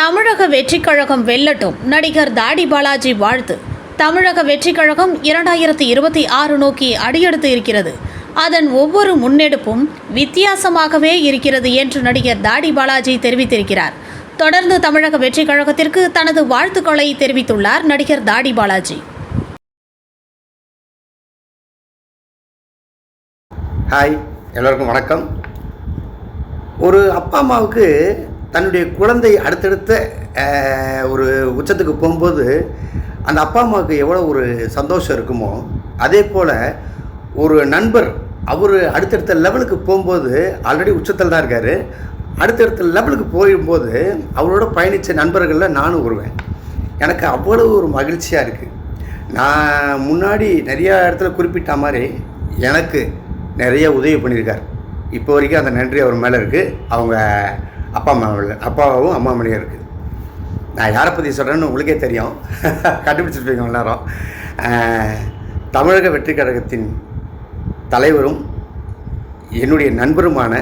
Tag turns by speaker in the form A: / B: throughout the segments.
A: தமிழக வெற்றிக் கழகம் வெல்லட்டும். நடிகர் தாடி பாலாஜி வாழ்த்து. தமிழக வெற்றிக் கழகம் இரண்டாயிரத்தி இருபத்தி ஆறு நோக்கி அடியெடுத்து இருக்கிறது. அதன் ஒவ்வொரு முன்னெடுப்பும் வித்தியாசமாகவே இருக்கிறது என்று நடிகர் தாடி பாலாஜி தெரிவித்திருக்கிறார். தொடர்ந்து தமிழக வெற்றிக் கழகத்திற்கு தனது வாழ்த்துக்களை தெரிவித்துள்ளார் நடிகர் தாடி பாலாஜி.
B: ஹாய் எல்லோருக்கும் வணக்கம். ஒரு அப்பா அம்மாவுக்கு தன்னுடைய குழந்தை அடுத்தடுத்த ஒரு உச்சத்துக்கு போகும்போது அந்த அப்பா அம்மாவுக்கு எவ்வளோ ஒரு சந்தோஷம் இருக்குமோ அதே போல் ஒரு நண்பர் அவர் அடுத்தடுத்த லெவலுக்கு போகும்போது ஆல்ரெடி உச்சத்தில் தான் இருக்கார். அடுத்தடுத்த லெவலுக்கு போகும்போது அவரோட பயணித்த நண்பர்களில் நானும் வருவேன் எனக்கு அவ்வளவு ஒரு மகிழ்ச்சியாக இருக்குது நான் முன்னாடி நிறையா இடத்துல குறிப்பிட்ட மாதிரி எனக்கு நிறைய உதவி பண்ணியிருக்கார். இப்போ வரைக்கும் அந்த நன்றி அவர் மேலே இருக்குது அவங்க அப்பா அம்மாவில் அப்பாவும் அம்மா மணியும் இருக்குது நான் யாரை பற்றி சொல்கிறேன்னு உங்களுக்கே தெரியும். கண்டுபிடிச்சிருப்பீங்க எல்லாரும். தமிழக வெற்றி கழகத்தின் தலைவரும் என்னுடைய நண்பருமான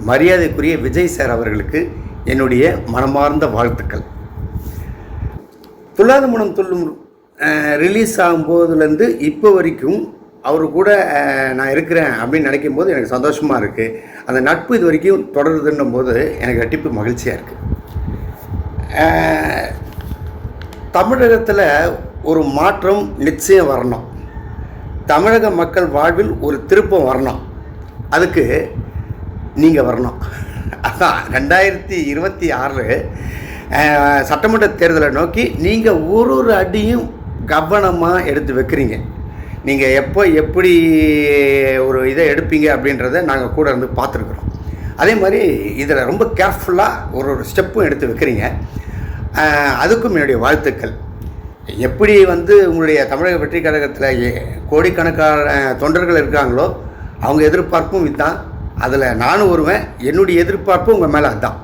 B: மரியாதைக்குரிய விஜய் சார் அவர்களுக்கு என்னுடைய மனமார்ந்த வாழ்த்துக்கள். துள்ளாத மனம் துள்ளும் ரிலீஸ் ஆகும்போதுலேருந்து இப்போ வரைக்கும் அவர் கூட நான் இருக்கிறேன் அப்படின்னு நினைக்கும் போது எனக்கு சந்தோஷமாக இருக்குது அந்த நட்பு இது வரைக்கும் தொடருதுன்னும் போது எனக்கு ரெட்டிப்பு மகிழ்ச்சியாக இருக்குது தமிழகத்தில் ஒரு மாற்றம் நிச்சயம் வரணும். தமிழக மக்கள் வாழ்வில் ஒரு திருப்பம் வரணும். அதுக்கு நீங்கள் வரணும். அதான் ரெண்டாயிரத்தி இருபத்தி ஆறு சட்டமன்ற தேர்தலை நோக்கி நீங்கள் ஒரு ஒரு அடியும் கவனமாக எடுத்து வைக்கிறீங்க. நீங்கள் எப்போ எப்படி ஒரு இதை எடுப்பீங்க அப்படின்றத நாங்கள் கூட இருந்து பார்த்துருக்குறோம். அதே மாதிரி இதில் ரொம்ப கேர்ஃபுல்லாக ஒரு ஒரு ஸ்டெப்பும் எடுத்து வைக்கிறீங்க. அதுக்கும் என்னுடைய வாழ்த்துக்கள். எப்படி வந்து உங்களுடைய தமிழக வெற்றி கழகத்தில் கோடிக்கணக்கான தொண்டர்கள் இருக்காங்களோ அவங்க எதிர்பார்ப்பும் இதுதான். அதில் நானும் வருவேன் என்னுடைய எதிர்பார்ப்பும் உங்கள் மேலே அதுதான்.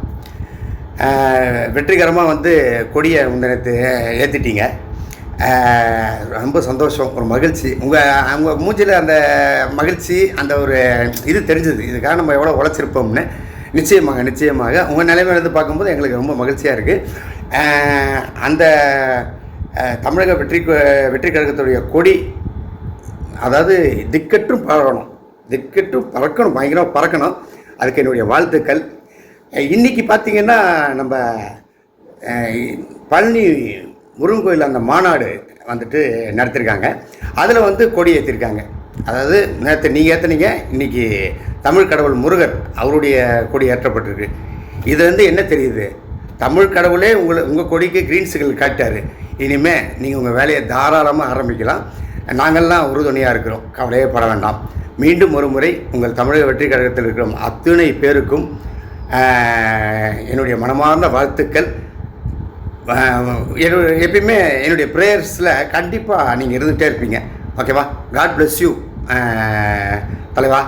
B: வெற்றிகரமாக வந்து கொடியை முந்தினத்து ஏற்றிட்டீங்க ரொம்ப சந்தோஷம் ஒரு மகிழ்ச்சி. உங்கள் அவங்க மூஞ்சில் அந்த மகிழ்ச்சி அந்த ஒரு இது தெரிஞ்சது. இதுக்காக நம்ம எவ்வளோ உழைச்சிருப்போம்னு. நிச்சயமாக நிச்சயமாக. உங்கள் நிலைமையிலேருந்து பார்க்கும்போது எங்களுக்கு ரொம்ப மகிழ்ச்சியாக இருக்குது அந்த தமிழக வெற்றி வெற்றி கழகத்துடைய கொடி அதாவது திக்கற்றும் பறக்கணும் திக்கற்றும் பறக்கணும் பயங்கரமாக பறக்கணும். அதுக்கு என்னுடைய வாழ்த்துக்கள். இன்றைக்கி இன்னைக்கு நம்ம பழனி முருகன் கோயில் அந்த மாநாடு வந்துட்டு நடத்திருக்காங்க. அதில் வந்து கொடி ஏற்றிருக்காங்க அதாவது நேற்று நீங்கள் ஏற்றுனீங்க இன்னைக்கு தமிழ் கடவுள் முருகர் அவருடைய கொடி ஏற்றப்பட்டிருக்கு. இதுலேருந்து என்ன தெரியுது? தமிழ் கடவுளே உங்களை உங்கள் கொடிக்கு க்ரீன் சிக்னல் காட்டார் இனிமே நீங்கள் உங்கள் வேலையை தாராளமாக ஆரம்பிக்கலாம். நாங்கள்லாம் உறுதுணையாக இருக்கிறோம். கவலையே பட வேண்டாம். மீண்டும் ஒரு முறை உங்கள் தமிழக வெற்றி கழகத்தில் இருக்கிற அத்துணை பேருக்கும் என்னுடைய மனமார்ந்த வாழ்த்துக்கள். என்னுடைய எப்பயுமே என்னுடைய ப்ரேயர்ஸில் கண்டிப்பாக நீங்கள் இருந்துகிட்டே இருப்பீங்க. ஓகேவா காட் பிளஸ் யூ தலைவா.